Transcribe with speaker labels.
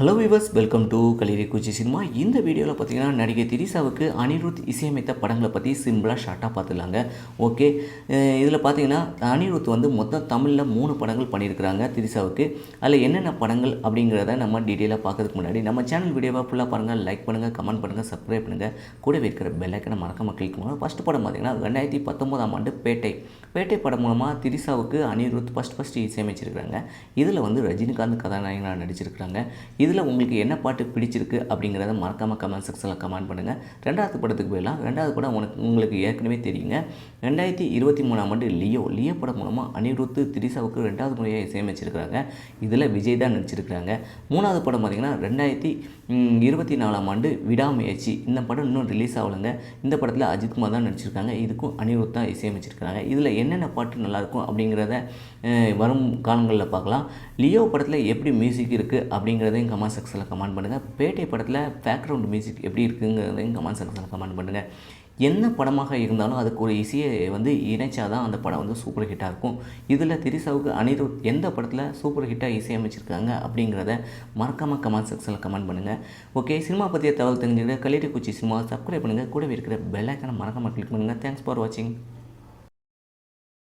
Speaker 1: Hello viewers welcome to கலிரி குச்சி cinema இந்த வீடியோவில் பார்த்தீங்கன்னா நடிகை திரிசாவுக்கு அனிருத் இசையமைத்த படங்களை பற்றி சிம்பிளாக ஷார்ட்டாக பார்த்துலாங்க ஓகே இதில் பார்த்தீங்கன்னா அனிருத் வந்து மொத்தம் தமிழில் மூணு படங்கள் பண்ணியிருக்கிறாங்க திரிசாவுக்கு அதில் என்னென்ன படங்கள் அப்படிங்கிறத நம்ம டீட்டெயிலாக பார்க்கறதுக்கு முன்னாடி நம்ம சேனல் வீடியோவை ஃபுல்லாக பாருங்கள் லைக் பண்ணுங்கள் கமெண்ட் பண்ணுங்கள் சப்ஸ்கிரைப் பண்ணுங்கள் கூட இருக்கிற பெல்லைக்கனை மறக்காமல் கிளிக் பண்ணுங்கள் ஃபஸ்ட் படம் பார்த்தீங்கன்னா ரெண்டாயிரத்தி பத்தொம்போதாம் ஆண்டு பேட்டை. பேட்டை படம் மூலமாக திரிசாவுக்கு அனிருத் ஃபஸ்ட் ஃபஸ்ட்டு இசையமைச்சிருக்கிறாங்க. இதில் வந்து ரஜினிகாந்த் கதாநாயகனாக நடிச்சிருக்கிறாங்க. இது இதில் உங்களுக்கு என்ன பாட்டு பிடிச்சிருக்கு அப்படிங்கிறத மறக்காமல் கமெண்ட் செக்ஷனில் கமெண்ட் பண்ணுங்கள் ரெண்டாவது படத்துக்கு போயிடலாம். ரெண்டாவது படம் உனக்கு உங்களுக்கு ஏற்கனவே தெரியுங்க. ரெண்டாயிரத்தி இருபத்தி மூணாம் ஆண்டு லியோ லியோ படம் மூலமாக அனிருத் திரிசாவுக்கு ரெண்டாவது முறையாக இசையமைச்சிருக்கிறாங்க. இதில் விஜய் தான் நடிச்சிருக்கிறாங்க. மூணாவது படம் பார்த்திங்கன்னா ரெண்டாயிரத்தி இருபத்தி நாலாம் ஆண்டு விடாமுயற்சி. இந்த படம் இன்னும் ரிலீஸ் ஆகலைங்க. இந்த படத்தில் அஜித்குமார் தான் நடிச்சிருக்காங்க. இதுக்கும் அனிருத் தான் இசையமைச்சிருக்காங்க இதில் என்னென்ன பாட்டு நல்லாயிருக்கும் அப்படிங்கிறத வரும் காலங்களில் பார்க்கலாம். லியோ படத்தில் எப்படி மியூசிக் இருக்குது அப்படிங்கிறதையும் கமெண்ட் செக்ஷனில் கமெண்ட் பண்ணுங்கள் பேட்டை படத்தில் பேக்ரவுண்ட் மியூசிக் எப்படி இருக்குங்கிறதையும் கமெண்ட் செக்ஷனில் கமெண்ட் பண்ணுங்கள் என்ன படமாக இருந்தாலும் அதுக்கு ஒரு இசையை வந்து இணைச்சாதான் அந்த படம் வந்து சூப்பர் ஹிட்டாக இருக்கும். இதில் திரிசாவுக்கு அனிருத் எந்த படத்தில் சூப்பர் ஹிட்டாக இசையமைச்சிருக்காங்க அப்படிங்கிறத மறக்காமல் கமெண்ட் செக்ஷனில் கமெண்ட் பண்ணுங்கள் ஓகே சினிமா பற்றிய தகவல் தெரிஞ்சுக்கிற கலிரி குச்சி சினிமா சப்ஸ்கிரைப் பண்ணுங்கள் கூடவே இருக்கிற பெல் ஐக்கானை மறக்காமல் கிளிக் பண்ணுங்கள் தேங்க்ஸ் ஃபார் வாட்சிங்